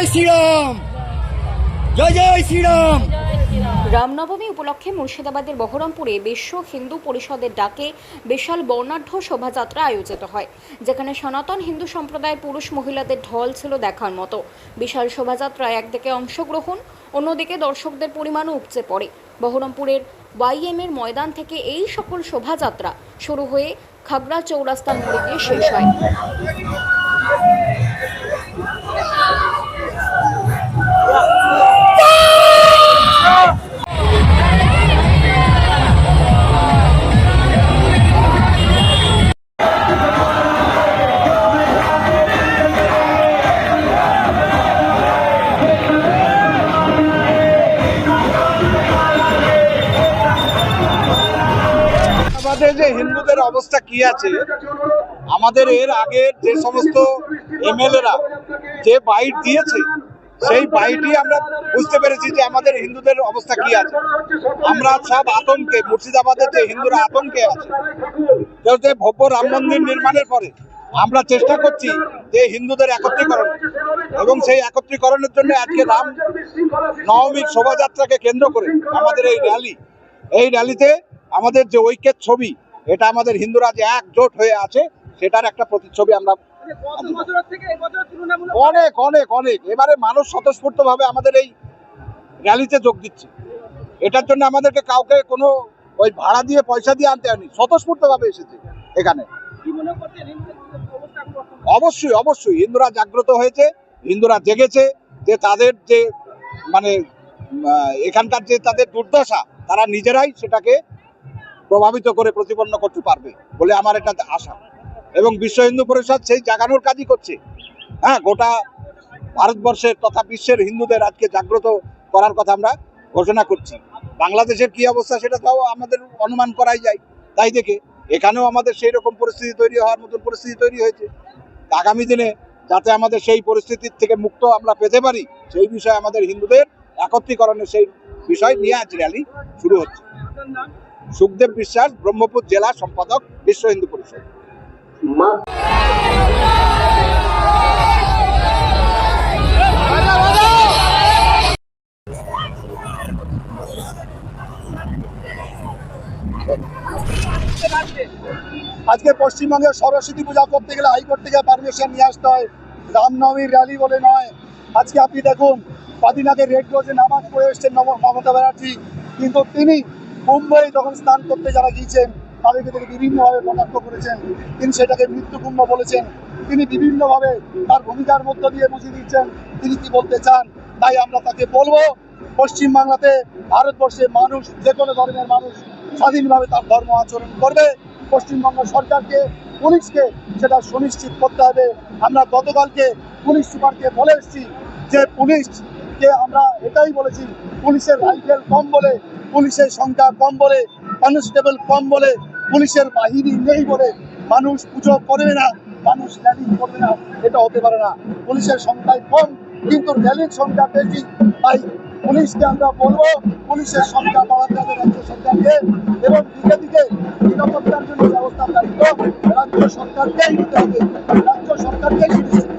জয় শ্রীরাম। জয় জয় শ্রীরাম। রামনবমী উপলক্ষে মুর্শিদাবাদের বহরমপুরে বিশ্ব হিন্দু পরিষদের ডাকে বিশাল বর্ণাঢ্য শোভাযাত্রা আয়োজিত হয়, যেখানে সনাতন হিন্দু সম্প্রদায়ের পুরুষ মহিলাদের ঢল ছিল দেখার মতো। বিশাল শোভাযাত্রায় একদিকে অংশগ্রহণ, অন্যদিকে দর্শকদের পরিমাণও উপচে পড়ে। বহরমপুরের ওয়াইএম এর ময়দান থেকে এই সকল শোভাযাত্রা শুরু হয়ে খাগড়া চৌরাস্তার মোড়ে শেষ হয়। আমাদের যে হিন্দুদের অবস্থা কি আছে, আমাদের এর আগে যে সমস্ত এমএলএরা যে বাইট দিয়েছে, সেই বাইটই আমরা বুঝতে পেরেছি যে আমাদের হিন্দুদের অবস্থা কি আছে। আমরা সব আতঙ্কে, মুর্শিদাবাদের যে হিন্দুরা আতঙ্কে আছে, যেহেতু ভব্য রাম মন্দির নির্মাণের পরে আমরা চেষ্টা করছি যে হিন্দুদের একত্রীকরণ। এবং সেই একত্রীকরণের জন্য আজকে রাম নবমীর শোভাযাত্রাকে কেন্দ্র করে আমাদের এই র্যালি, এই র্যালিতে আমাদের যে ঐক্যের ছবি এটা আমাদের হিন্দুরা যে একজোট হয়ে আছে সেটার একটা প্রতিচ্ছবি আমরা অনেক অনেক অনেক। এবারে মানুষ স্বতঃস্ফূর্ত ভাবে আমাদের এই র্যালিতে যোগ দিচ্ছে। এটার জন্য আমাদেরকে কাউকে কোনো ওই ভাড়া দিয়ে পয়সা দিয়ে আনতে হয়নি স্বতঃস্ফূর্ত ভাবে এসেছে এখানে। অবশ্যই অবশ্যই। হিন্দুরা জাগ্রত হয়েছে হিন্দুরা জেগেছে যে তাদের যে মানে এখানকার যে তাদের দুর্দশা তারা নিজেরাই সেটাকে প্রভাবিত করে প্রতিপন্ন করতে পারবে বলে আমার এটা আশা। এবং বিশ্ব হিন্দু পরিষদ সেই জাগানোর কাজই করছে। হ্যাঁ গোটা ভারতবর্ষের তথা বিশ্বের হিন্দুদের আজকে জাগ্রত করার কথা আমরা ঘোষণা করছি। বাংলাদেশের কি অবস্থা সেটা তাও আমাদের অনুমান করাই যায়। তাই দেখে এখানেও আমাদের সেই রকম পরিস্থিতি তৈরি হওয়ার মতন পরিস্থিতি তৈরি হয়েছে। আগামী দিনে যাতে আমাদের সেই পরিস্থিতির থেকে মুক্ত আমরা পেতে পারি, সেই বিষয়ে আমাদের হিন্দুদের একত্রীকরণের সেই বিষয় নিয়ে আজ র্যালি শুরু হচ্ছে। সুখদেব বিশ্বাস ব্রহ্মপুর জেলা সম্পাদক বিশ্ব হিন্দু পরিষদ। আজকে পশ্চিমবঙ্গে সরস্বতী পূজা করতে গেলে হাইকোর্ট থেকে পারমিশন নিয়ে আসতে হয়। রামনবমীর র্যালি বলে নয়। আজকে আপনি দেখুন কদিন আগে রেড রোজে নামাজ পড়ে এসছেন মমতা ব্যানার্জি। কিন্তু তিনি মুম্বাই যখন স্নান করতে যারা গিয়েছেন, তাদেরকে তিনি বিভিন্নভাবে কটাক্ষ করেছেন। তিনি সেটাকে মৃত্যু কুম্ভ বলেছেন। তিনি বিভিন্নভাবে তার ভূমিকার মধ্য দিয়ে বুঝিয়ে দিচ্ছেন, তিনি কি বলতে চান? তাই আমরা তাকে বলব পশ্চিমবাংলাতে ভারতবর্ষে মানুষ, যে কোনো ধর্মের মানুষ স্বাধীনভাবে তার ধর্ম আচরণ করবে। পশ্চিমবঙ্গ সরকারকে, পুলিশকে সেটা সুনিশ্চিত করতে হবে। আমরা গতকালকে পুলিশ সুপারকে বলে এসেছি যে, পুলিশকে আমরা এটাই বলেছি, পুলিশের রাইফেল কম বলে পুলিশের সংখ্যা কম বলে, কনস্টেবল কম বলে, পুলিশের বাহিনী নেই বলে মানুষ পুজো করবে না, মানুষ র্যালি করবে না, এটা হতে পারে না। পুলিশের সংখ্যায় কম, কিন্তু র্যালির সংখ্যা বেশি। তাই পুলিশকে আমরা বলব, পুলিশের সংখ্যা বাড়াতে হবে, রাজ্য সরকারকে, এবং দিকে দিকে নিরাপত্তার জন্য ব্যবস্থা দায়িত্ব রাজ্য সরকারকেই নিতে হবে, রাজ্য সরকারকেই সুনিশ্চিত